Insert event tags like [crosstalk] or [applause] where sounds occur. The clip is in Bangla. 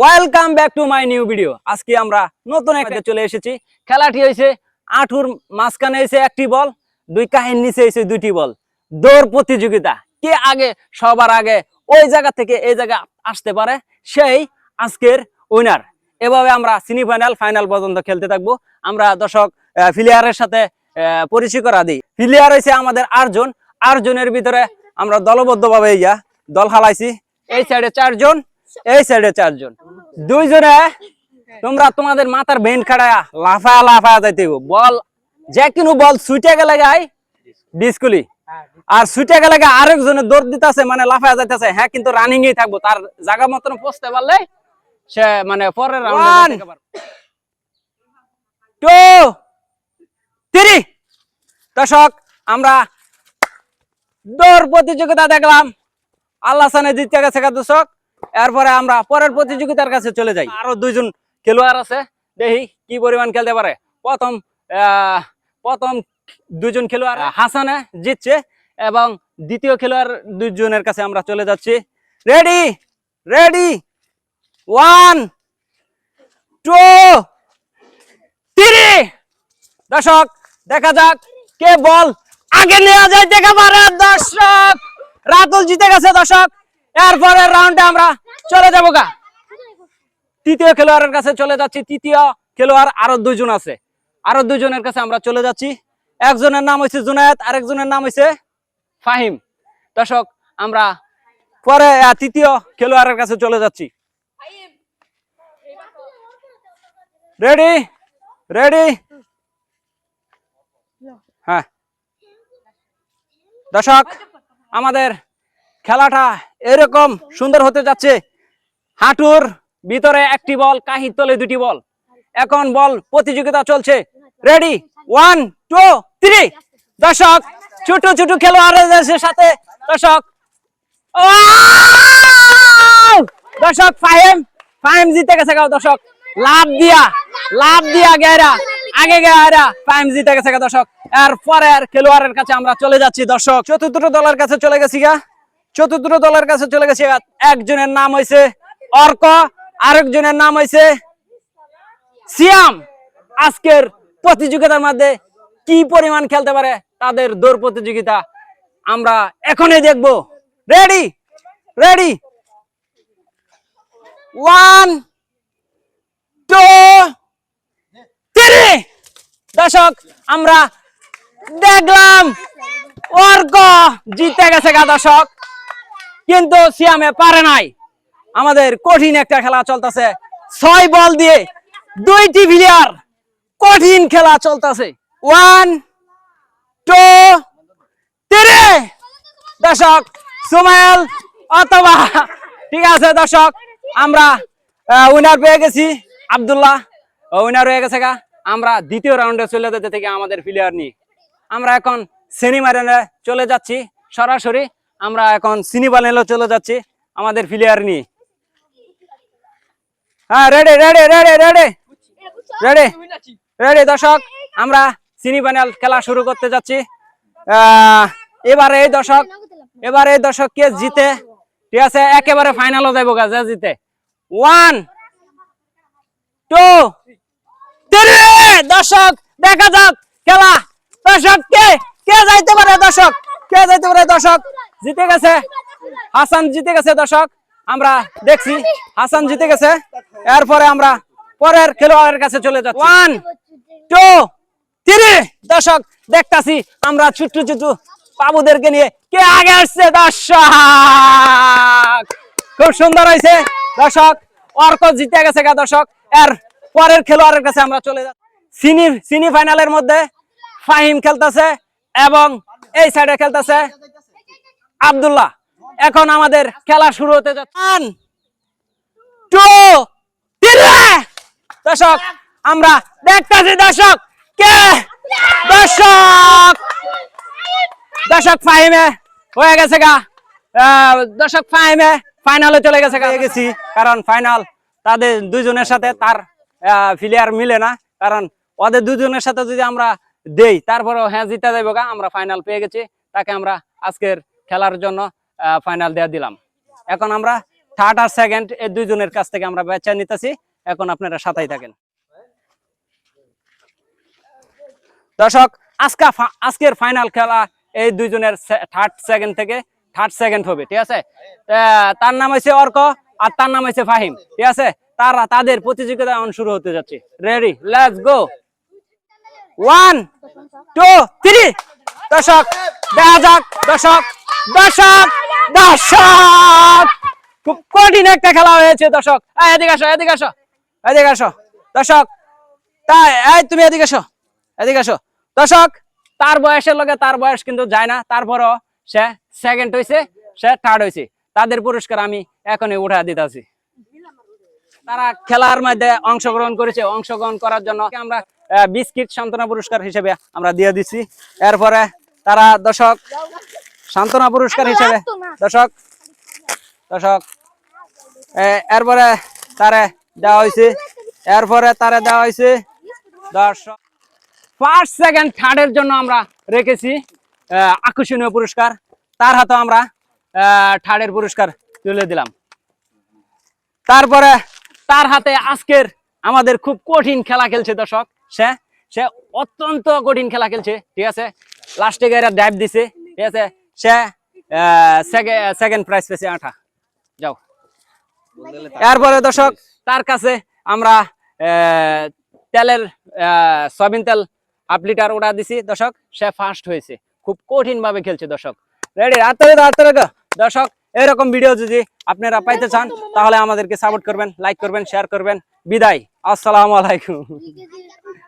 Welcome back to my new video আজকে আমরা নতুন একটা চলে এসেছি। খেলাটি হয়েছে আঠুর মাঝখানে এসে একটি বল দুই কাহিনী নিচে এসে দুইটি বল। দৌড় প্রতিযোগিতা। কে আগে সবার আগে ওই জায়গা থেকে এই জায়গা আসতে পারে সেই আজকের উইনার এভাবে আমরা সেমিফাইনাল ফাইনাল পর্যন্ত খেলতে থাকব। আমরা দর্শক ফিলিয়ারের সাথে পরিচয় করা দিই। ফিলিয়ার হয়েছে আমাদের আটজন আটজনের ভিতরে আমরা দলবদ্ধভাবে ইয়া দল হালাইছি এই সাইডে চারজন। এই সাইডে চারজন। দুইজনে তোমরা তোমাদের মাথার বেন খাড়ায়া লাফায়া লাফায়া যাইতে বল যে কোনো বল সুইটে গেলে গাই ডিসকুলি। আর সুইটে গেলে গা আরেকজনের দৌড় দিতেছে মানে লাফায়া যাইতেছে। হ্যাঁ কিন্তু রানিং এই থাকব। তার জায়গা মতন পৌঁছতে পারলে সে মানে পরের রাউন্ডে টু থ্রি দর্শক আমরা দৌড় প্রতিযোগিতা দেখলাম। আল্লাহ সানে জিতে গেছে দর্শক। এরপরে আমরা পরের প্রতিযোগিতার কাছে চলে যাই। আরও দুইজন খেলোয়াড় আছে। দেখি কি পরিমাণ খেলতে পারে। প্রথম প্রথম দুইজন খেলোয়াড় হাসানে জিতছে এবং দ্বিতীয় খেলোয়াড় দুইজনের কাছে আমরা চলে যাচ্ছি। Ready ready one two three দর্শক, দেখা যাক কে বল আগে নেওয়া যায়। দেখা পারে দর্শক, রাতুল জিতে গেছে দর্শক। এরপরের রাউন্ডে আমরা চলে যাব গা। তৃতীয় খেলোয়াড়ের কাছে চলে যাচ্ছি, তৃতীয় খেলোয়াড়, আরও দুইজন আছে। আরও দুইজনের কাছে আমরা চলে যাচ্ছি। একজনের নাম হয়েছে জুনায়েদ, আরেকজনের নাম হয়েছে ফাহিম। দর্শক, আমরা পরে তৃতীয় খেলোয়াড়ের কাছে চলে যাচ্ছি। রেডি রেডি হ্যাঁ। দর্শক, আমাদের খেলাটা এরকম সুন্দর হতে যাচ্ছে। হাঁটুর ভিতরে একটি বল, কাহির তলে দুটি বল। এখন বল প্রতিযোগিতা চলছে। রেডি ওয়ান টু থ্রি দর্শক, ছোট ছোট খেলোয়াড়দের সাথে দর্শক। দর্শক, ফাহিম ফাহিম জিতে গেছে গাও দর্শক। লাভ দিয়া লাভ দিয়া গেরা, আগে গেরা ফাহিম জিতে গেছে গা দর্শক। এর পরের খেলোয়াড়ের কাছে আমরা চলে যাচ্ছি দর্শক। চতুর্থ দলের কাছে চলে গেছি গা। চতুর্থ দলের কাছে চলে গেছি একজনের নাম হয়েছে অর্ক, আরেকজনের নাম হয়েছে সিয়াম। আজকের প্রতিযোগিতার মধ্যে কি পরিমাণ খেলতে পারে তাদের দৌড় প্রতিযোগিতা আমরা এখনই দেখব। Ready ready one two three দর্শক, আমরা দেখলাম অর্ক জিতে গেছে গা দর্শক, কিন্তু সিয়ামে পারে নাই। আমাদের কঠিন একটা খেলা চলতেছে। ছয় বল দিয়ে দুইটি প্লেয়ার কঠিন খেলা চলতেছে। ওয়ান টু থ্রি দর্শক, সুমাইল অথবা, ঠিক আছে দর্শক, আমরা উইনার পেয়ে গেছি। আব্দুল্লাহ উইনার হয়ে গেছে গা। আমরা দ্বিতীয় রাউন্ডে চলে যেতে থেকে আমাদের প্লেয়ার নিয়ে। আমরা এখন সেনিমারেনে চলে যাচ্ছি। সরাসরি আমরা এখন সিনিবানেলে চলে যাচ্ছি আমাদের প্লেয়ার নিয়ে। হ্যাঁ ready ready ready ready ready ready দর্শক, আমরা সেমিফাইনাল খেলা শুরু করতে যাচ্ছি। এবারে এই দর্শক, এবারে এই দর্শক কে জিতে? ঠিক আছে, একেবারে ফাইনালও যাইব গা জিতে। ওয়ান টু থ্রি দর্শক, দেখা যাক, খেলা, দর্শক, কে কে যাইতে পারে, দর্শক? কে যাইতে পারে, দর্শক? জিতে গেছে। হাসান জিতে গেছে, দর্শক। আমরা দেখছি হাসান জিতে গেছে। এরপরে আমরা পরের খেলোয়াড়ের কাছে চলে যাচ্ছি। ওয়ান টু থ্রি দর্শক দেখতাছি আমরা ছোট্ট ছোট্ট বাবুদেরকে নিয়ে কে আগে আসছে দর্শক। খুব সুন্দর হয়েছে। দর্শক অর্ক জিতে গেছে গা দর্শক। এর পরের খেলোয়াড়ের কাছে আমরা চলে যাচ্ছি। সিনি সিনি ফাইনালের মধ্যে ফাহিম খেলতেছে এবং এই সাইডে খেলতেছে আব্দুল্লাহ। এখন আমাদের খেলা শুরু হতে যাচ্ছে! দর্শক আমরা দেখতেছি দর্শক কে? দর্শক! দর্শক ফাহিমে হয়ে গেছে গা। দর্শক ফাহিমে ফাইনালে চলে গেছে গা। গেছি। কারণ ফাইনাল তাদের দুজনের সাথে তার প্লেয়ার মিলে না। কারণ ওদের দুজনের সাথে যদি আমরা দেই তারপরেও হ্যাঁ জিতে যাব গা আমরা ফাইনাল পেয়ে গেছি। তাকে আমরা আজকের খেলার জন্য ফাইনাল দেওয়া দিলাম। এখন আমরা থার্ড আর সেকেন্ড এই দুইজনের কাছ থেকে আমরা বেচা নিতেছি। এখন আপনারা সাথেই থাকেন। দর্শক, আজকা আজকের ফাইনাল খেলা এই দুইজনের থার্ড সেকেন্ড থেকে থার্ড সেকেন্ড হবে, ঠিক আছে? তার নাম হচ্ছে অর্ক আর তার নাম হচ্ছে ফাহিম, ঠিক আছে? তারা, তাদের প্রতিযোগিতা এখন শুরু হতে যাচ্ছে। Ready let's go one two three দর্শক দেখা যাক, দর্শক দর্শক! দর্শক, খুব কঠিন একটা খেলা হয়েছে, দর্শক। এদিকে আসো এদিকে আসো এদিকে আসো। দর্শক, তাই, এই তুমি এদিকে আসো এদিকে আসো। দর্শক, তার বয়সের লগে তার বয়স কিন্তু যায় না, তারপরও সে সেকেন্ড হয়েছে সে থার্ড হয়েছে তাদের পুরস্কার আমি এখনই উঠা দিতেছি। তারা খেলার মধ্যে অংশগ্রহণ করেছে, অংশগ্রহণ করার জন্য আমরা বিস্কিট সান্ত্বনা পুরস্কার হিসেবে আমরা দিয়ে দিচ্ছি এরপরে তারা দর্শক সান্ত্বনা পুরস্কার হিসেবে। দর্শক দর্শক এরপরে তারে দেওয়া হয়েছে এরপরে তারে দেওয়া হয়েছে দর্শক ফার্স্ট সেকেন্ড থার্ডের জন্য আমরা রেখেছি আহ, আকর্ষণীয় পুরস্কার। তার হাতে আমরা থার্ডের পুরস্কার তুলে দিলাম। তারপরে তার হাতে আজকের আমাদের খুব কঠিন খেলা খেলছে দর্শক সে সে অত্যন্ত কঠিন খেলা খেলছে ঠিক আছে? লাস্টে গেরা ডাইভ দিছে ঠিক আছে? সে সেকেন্ড প্রাইজ পেয়েছে আঠা। যাও। এরপরে দর্শক, তার কাছে আমরা তেলের সয়াবিন তেল আপ লিটার ওটা দিছি। দর্শক, সে ফার্স্ট হয়েছে। খুব কঠিন ভাবে খেলছে দর্শক। রেডি হাতে হাতে দর্শক, এরকম ভিডিও যদি আপনারা পাইতে চান, তাহলে আমাদেরকে সাপোর্ট করবেন লাইক করবেন শেয়ার করবেন। বিদায়। আসসালামু আলাইকুম। [laughs]